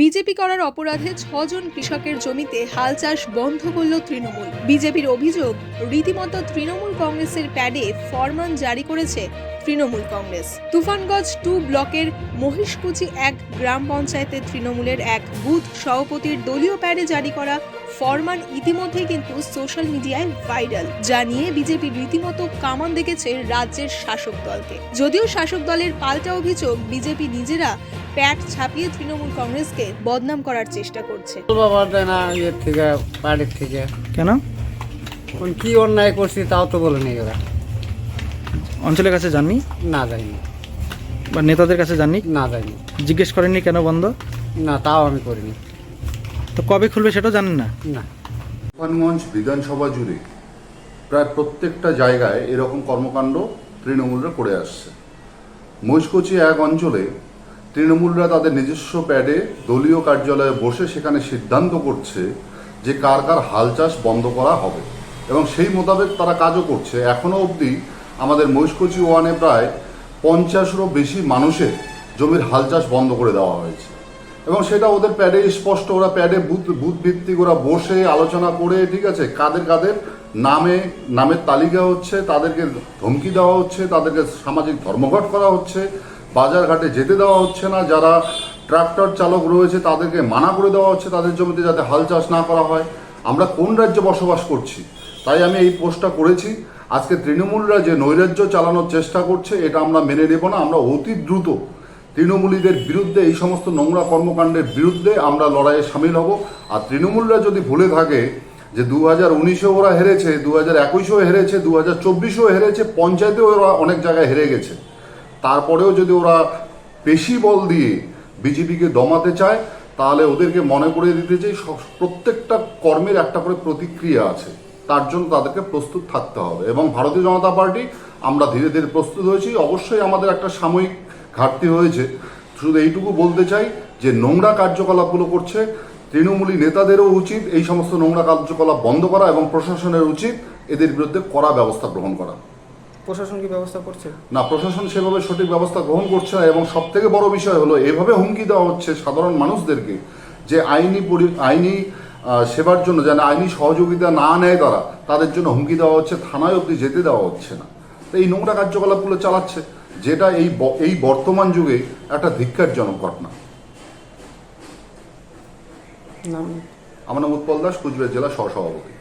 BJP করার অপরাধে ছজন কৃষকের জমিতে হাল চাষ বন্ধ করল তৃণমূল। বিজেপির অভিযোগ, রীতিমতো তৃণমূল কংগ্রেসের প্যাডে ফরমান জারি করেছে তৃণমূল কংগ্রেস। তুফানগঞ্জ টু ব্লকের মহিষকুচি এক গ্রাম পঞ্চায়েতে তৃণমূলের এক বুথ সভাপতির দলীয় প্যাডে জারি করা ফরমান ইতিমধ্যেই কিন্তু সোশ্যাল মিডিয়ায় ভাইরাল, যা নিয়ে বিজেপি রীতিমতো কামান দেখেছে রাজ্যের শাসক দলকে। যদিও শাসক দলের পাল্টা অভিযোগ, বিজেপি নিজেরা প্যাট ছাপিয়ে তৃণমূল কংগ্রেসকে বদনাম করার চেষ্টা করছে। বাবা দেয় না ইয়ের থেকে বাড়ির থেকে। কেন? কোন কি অন্যায় করছি তাও তো বলে নেই ওরা। অঞ্চলের কাছে যাননি? না যায়নি বা নেতাদের কাছে যাননি? না যায়নি জিজ্ঞেস করেননি কেন বন্ধ? না তাও আমি করিনি। তো কবে খুলবে সেটাও জানেন না। না। তুফানগঞ্জ বিধানসভা জুড়ে প্রায় প্রত্যেকটা জায়গায় এরকম কর্মকাণ্ড তৃণমূলরা করে আসছে। মহিষকচি এক অঞ্চলে তৃণমূলরা তাদের নিজস্ব প্যাডে দলীয় কার্যালয়ে বসে সেখানে সিদ্ধান্ত করছে যে কার কার হাল চাষ বন্ধ করা হবে। এবং সেই মোতাবেক তারা কাজও করছে। এখনও অবধি আমাদের মহিষকচি ওয়ানে প্রায় পঞ্চাশেরও বেশি মানুষের জমির হাল চাষ বন্ধ করে দেওয়া হয়েছে। এবং সেটা ওদের প্যাডে স্পষ্ট, ওরা প্যাডে বুথ বুথ ভিত্তিক ওরা বসে আলোচনা করে, ঠিক আছে, কাদের কাদের নামে, নামের তালিকা হচ্ছে, তাদেরকে ধমকি দেওয়া হচ্ছে, তাদেরকে সামাজিক ধর্মঘট করা হচ্ছে বাজারঘাটে যেতে দেওয়া হচ্ছে না, যারা ট্রাক্টর চালক রয়েছে তাদেরকে মানা করে দেওয়া হচ্ছে তাদের জমিতে যাতে হাল চাষ না করা হয়। আমরা কোন রাজ্যে বসবাস করছি, তাই আমি এই পোস্টটা করেছি। আজকে তৃণমূলরা যে নৈরাজ্য চালানোর চেষ্টা করছে, এটা আমরা মেনে নেব না। আমরা অতি দ্রুত তৃণমূলীদের বিরুদ্ধে, এই সমস্ত নোংরা কর্মকাণ্ডের বিরুদ্ধে আমরা লড়াইয়ে সামিল হব। আর তৃণমূলরা যদি ভুলে থাকে যে দু হাজার উনিশেও ওরা হেরেছে দু হাজার একুশেও হেরেছে দু হাজার চব্বিশেও হেরেছে, পঞ্চায়েতেও ওরা অনেক জায়গায় হেরে গেছে। তারপরেও যদি ওরা পেশি বল দিয়ে বিজেপিকে দমাতে চায়, তাহলে ওদেরকে মনে করিয়ে দিতে চাই প্রত্যেকটা কর্মের একটা করে প্রতিক্রিয়া আছে। তার জন্য তাদেরকে প্রস্তুত থাকতে হবে। এবং ভারতীয় জনতা পার্টি, আমরা ধীরে ধীরে প্রস্তুত হয়েছি। অবশ্যই আমাদের একটা সাময়িক ঘাটতি হয়েছে। শুধু এইটুকু বলতে চাই যে, নোংরা কার্যকলাপগুলো করছে। তৃণমূলী নেতাদেরও উচিত এই সমস্ত নোংরা কার্যকলাপ বন্ধ করা এবং প্রশাসনের উচিত এদের বিরুদ্ধে কড়া ব্যবস্থা গ্রহণ করা। প্রশাসন কি ব্যবস্থা করছে? না প্রশাসন সেভাবে সঠিক ব্যবস্থা গ্রহণ করছে না এবং সব থেকে বড় বিষয় হলো এভাবে হুমকি দেওয়া হচ্ছে সাধারণ মানুষদেরকে যে আইনি আইনি সেবার জন্য যেন আইনি সহযোগিতা না নেয় তারা তাদের জন্য হুমকি দেওয়া হচ্ছে থানায় অবধি যেতে দেওয়া হচ্ছে না। তো এই নোংরা কার্যকলাপগুলো চালাচ্ছে যেটা এই এই বর্তমান যুগে একটা ধিক্কারজনক ঘটনা। আমার নাম উৎপল দাস কুচবিহার জেলা সহসভাপতি